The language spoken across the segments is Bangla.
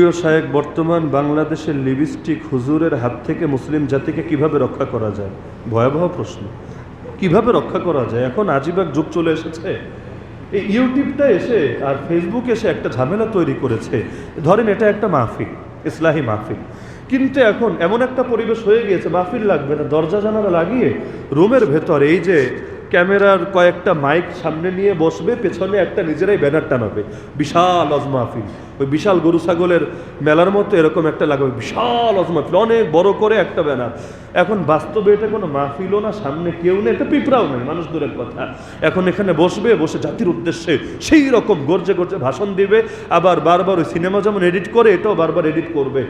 প্রিয় বর্তমান বাংলাদেশের লিপস্টিক হুজুরের হাত থেকে মুসলিম জাতিকে কীভাবে রক্ষা করা যায়? ভয়াবহ প্রশ্ন। কীভাবে রক্ষা করা যায়? এখন আজিবাগ যুগ চলে এসেছে। এই ইউটিউবটা এসে আর ফেসবুক এসে একটা ঝামেলা তৈরি করেছে। ধরেন এটা একটা মাহফিল, ইসলাহী মাহফিল। কিন্তু এখন এমন একটা পরিবেশ হয়ে গিয়েছে, মাহফিল লাগবে না, দরজা জানালা লাগিয়ে রুমের ভেতর এই যে ক্যামেরার কয়েকটা মাইক সামনে নিয়ে বসবে, পেছনে একটা নিজেরাই ব্যানার টানাবে। বিশাল অজ মাহফিল। ওই বিশাল গরু ছাগলের মেলার মতো এরকম একটা লাগবে বিশাল অজ মাহফিল অনেক বড় করে একটা ব্যানার। এখন বাস্তবে এটা কোনো মাহফিলও না, সামনে কেউ নেই, একটা পিঁপড়াও নেই, মানুষ দূরের কথা। এখন এখানে বসবে, বসে জাতির উদ্দেশ্যে সেই রকম গর্জে গর্জে ভাষণ দিবে, আবার বারবার ওই সিনেমা যেমন এডিট করে, এটাও বারবার এডিট করবে।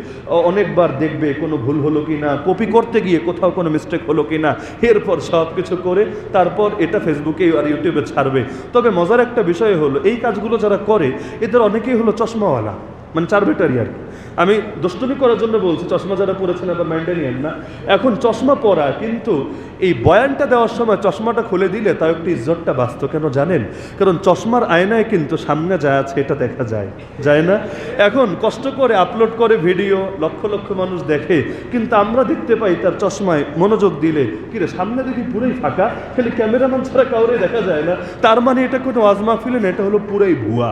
অনেকবার দেখবে কোনো ভুল হলো কি না, কপি করতে গিয়ে কোথাও কোনো মিস্টেক হলো কি না, এরপর সব কিছু করে তারপর এটা ফেসবুকে আর ইউটিউবে ছাড়বে। তবে মজার একটা বিষয় হলো, এই কাজগুলো যারা করে, এদের অনেকেই হলো চশমাওয়ালা। মানে চার বেটারি আর কি আমি দুষ্টুমি করার জন্য বলছি, চশমা যারা পরেছেন আবার মাইন্ডে নিয়েন না। এখন চশমা পরা, কিন্তু এই বয়ানটা দেওয়ার সময় চশমাটা খুলে দিলে তাও একটু ইজ্জতটা বাঁচত, কেন জানেন? কারণ চশমার আয়নায় কিন্তু সামনে যা আছে, এটা দেখা যায়। যায় না? এখন কষ্ট করে আপলোড করে ভিডিও লক্ষ লক্ষ মানুষ দেখে, কিন্তু আমরা দেখতে পাই তার চশমায় মনোযোগ দিলে কিরে সামনে দেখি পুরোই ফাঁকা, খালি ক্যামেরাম্যান ছাড়া কাউরে দেখা যায় না। তার মানে এটা কোনো আজমা ফিলেন এটা হলো পুরোই ভুয়া।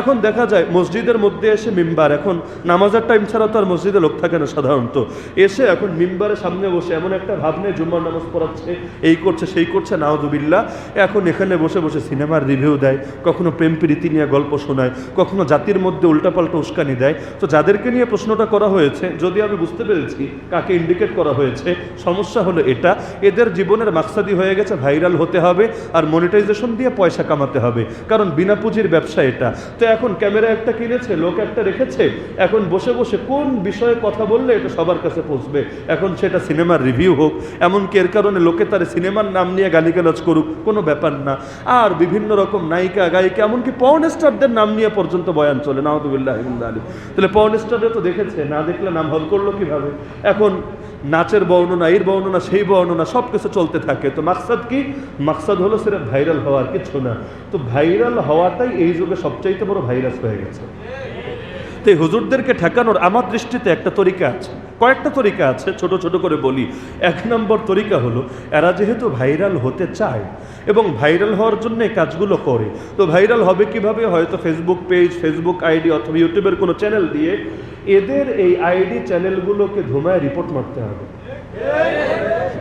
এখন দেখা যায়, মসজিদের মধ্যে এসে মেম্বার এখন নামাজের টাইম ছাড়া তো আর মসজিদে লোক থাকে না সাধারণত। এসে এখন মিম্বারের সামনে বসে এমন একটা ভাবনে জুম্মার নামাজ পড়াচ্ছে, এই করছে, সেই করছে নাওদুবিল্লা এখন এখানে বসে বসে সিনেমার রিভিউ দেয়, কখনো প্রেম প্রীতি নিয়ে গল্প শোনায়, কখনো জাতির মধ্যে উল্টাপাল্টা উস্কানি দেয়। তো যাদেরকে নিয়ে প্রশ্নটা করা হয়েছে, যদি আমি বুঝতে পেরেছি কাকে ইন্ডিকেট করা হয়েছে, সমস্যা হলো এটা, এদের জীবনের মাকসাদি হয়ে গেছে ভাইরাল হতে হবে আর মনিটাইজেশন দিয়ে পয়সা কামাতে হবে। কারণ বিনা পুঁজির ব্যবসা এটা। তো এখন ক্যামেরা একটা কিনেছে, লোক একটা রেখেছে, এখন বসে বসে বসে কোন বিষয়ে কথা বললে এটা সবার কাছে পৌঁছবে? এখন সেটা সিনেমার রিভিউ হোক, এমনকি এর কারণে লোকে তার সিনেমার নাম নিয়ে গালিগালাজ করুক, কোনো ব্যাপার না। আর বিভিন্ন রকম নায়িকা, গায়িকা, এমনকি পর্ন স্টারদের নাম নিয়ে পর্যন্ত বয়ান চলে নাহদুবিল্লাহ আলী তাহলে পর্ন স্টারদের তো দেখেছে, না দেখলে নাম হল করল কীভাবে? এখন নাচের বর্ণনা, এর বর্ণনা, সেই বর্ণনা সব কিছু চলতে থাকে। তো মাকসাদ কি? মাকসাদ হলো সেটা ভাইরাল হওয়ার কিছু না। তো ভাইরাল হওয়াটাই এই যুগে সবচাইতে বড় ভাইরাস হয়ে গেছে। তো হুজুরদেরকে ঠেকানোর আমার দৃষ্টিতে একটা তরিকা আছে। কয়েকটা তরিকা আছে, ছোট ছোট করে বলি। এক নম্বর তরিকা হলো, এরা যেহেতু ভাইরাল হতে চায় এবং ভাইরাল হওয়ার জন্য কাজগুলো করে। তো ভাইরাল হবে কীভাবে? হয়তো ফেসবুক পেজ ফেসবুক আইডি অথবা ইউটিউবের কোনো চ্যানেল দিয়ে এদের এই আইডি চ্যানেলগুলোকে ধুমায় রিপোর্ট মারতে হবে।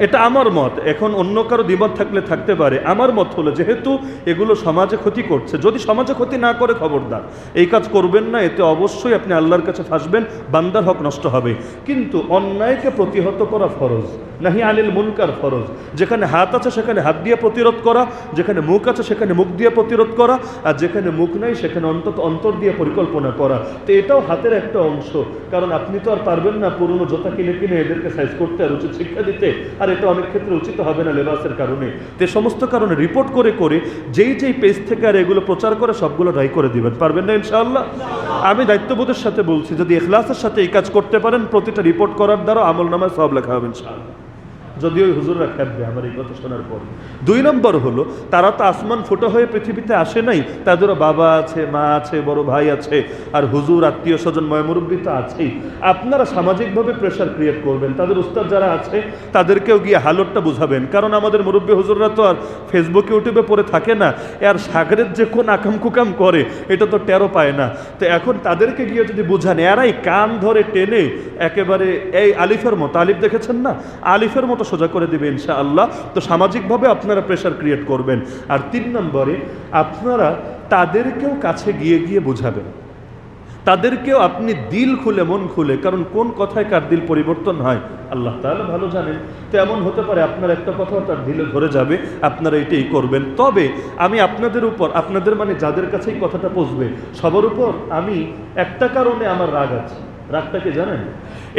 এটা আমার মত। এখন অন্য কারও দ্বিমত থাকলে থাকতে পারে। আমার মত হলো যেহেতু এগুলো সমাজে ক্ষতি করছে, যদি সমাজে ক্ষতি না করে খবরদার, এই কাজ করবেন না, এতে অবশ্যই আপনি আল্লাহর কাছে ফাঁসবেন, বান্দার হক নষ্ট হবে। কিন্তু অন্যায়কে প্রতিহত করা ফরজ। নাহি আনিল মুনকার ফরজ। যেখানে হাত আছে, সেখানে হাত দিয়ে প্রতিরোধ করা। যেখানে মুখ আছে, সেখানে মুখ দিয়ে প্রতিরোধ করা। আর যেখানে মুখ নাই, সেখানে অন্তত অন্তর দিয়ে পরিকল্পনা করা। তো এটাও হাতের একটা অংশ। কারণ আপনি তো আর পারবেন না পুরনো জোতা কিনে কিনে এদেরকে সাইজ করতে আর উচিত শিক্ষা দিতে। আর এটা অনেক ক্ষেত্রে উচিত হবে না লেবাসের কারণে। তো সমস্ত কারণে রিপোর্ট করে করে যেই যেই পেজ থেকে আর এগুলো প্রচার করে, সবগুলো রাই করে দিবেন। পারবেন না ইনশাআল্লাহ? আমি দায়িত্ববোধের সাথে বলছি, যদি এখলাসের সাথে এই কাজ করতে পারেন, প্রতিটা রিপোর্ট করার দ্বারা আমল নামায় সব লেখা হবে ইনশাআল্লাহ। যদিও ওই হুজুররা খেপবে আমার এই কথা শোনার পর। দুই নম্বর হলো, তারা তো আসমান ফুটো হয়ে পৃথিবীতে আসে নাই, তাদেরও বাবা আছে, মা আছে, বড় ভাই আছে, আর হুজুর, আত্মীয় স্বজন ময়মুরব্বী তো আছেই। আপনারা সামাজিকভাবে প্রেশার ক্রিয়েট করবেন, তাদের উস্তাদ যারা আছে, তাদেরকেও গিয়ে হালতটা বুঝাবেন। কারণ আমাদের মুরব্বী হুজুররা তো আর ফেসবুক ইউটিউবে পড়ে থাকে না আর সাগরের যে কোন আকাম কুকাম করে, এটা তো টেরো পায় না। তো এখন তাদেরকে গিয়ে যদি বুঝান, এরাই কান ধরে টেনে একেবারে, এই আলিফের মতো, আলিফ দেখেছেন না? আলিফের মতো সোজা করে দেবে ইনশা আল্লাহ তো সামাজিকভাবে আপনারা প্রেশার ক্রিয়েট করবেন। আর তিন নম্বরে, আপনারা তাদেরকেও কাছে গিয়ে গিয়ে বোঝাবেন। তাদেরকেও আপনি দিল খুলে মন খুলে, কারণ কোন কথায় কার দিল পরিবর্তন হয়, আল্লাহ তাহলে ভালো জানেন। তো এমন হতে পারে আপনার একটা কথাও তার দিলে ধরে যাবে, আপনারা এটাই করবেন। তবে আমি আপনাদের উপর, আপনাদের মানে যাদের কাছেই কথাটা পৌঁছবে, সবার উপর আমি একটা কারণে আমার রাগ আছে। রাগটাকে জানেন?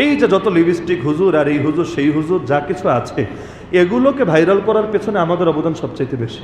এই যে যত লিপস্টিক হুজুর আর এই হুজুর, সেই হুজুর, যা কিছু আছে, এগুলোকে ভাইরাল করার পেছনে আমাদের অবদান সবচাইতে বেশি।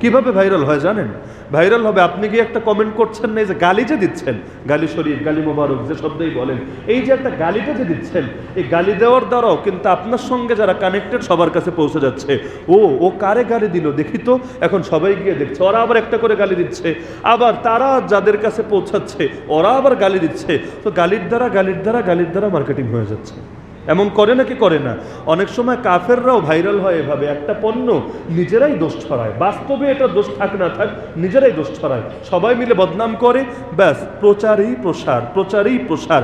কীভাবে ভাইরাল হয় জানেন? ভাইরাল হবে, আপনি গিয়ে একটা কমেন্ট করছেন না, এই যে গালি যে দিচ্ছেন, গালি শরীফ, গালি মোবারক, যে শব্দই বলেন, এই যে একটা গালিটা যে দিচ্ছেন, এই গালি দেওয়ার দ্বারাও কিন্তু আপনার সঙ্গে যারা কানেক্টেড সবার কাছে পৌঁছে যাচ্ছে। ও ও কারে গালি দিল? দেখি তো, এখন সবাই গিয়ে দেখছে, ওরা আবার একটা করে গালি দিচ্ছে। আবার তারা যাদের কাছে পৌঁছাচ্ছে, ওরা আবার গালি দিচ্ছে। তো গালির দ্বারা গালির দ্বারা গালির দ্বারা মার্কেটিং হয়ে যাচ্ছে। এমন করে নাকি করে না? অনেক সময় কাফেররাও ভাইরাল হয় এভাবে। একটা পণ্য নিজেরাই দোষ ছড়ায়। বাস্তবে এটা দোষ থাক না থাক, নিজেরাই দোষ ছড়ায়। সবাই মিলে বদনাম করে, ব্যাস, প্রচারেই প্রসার প্রচারেই প্রসার।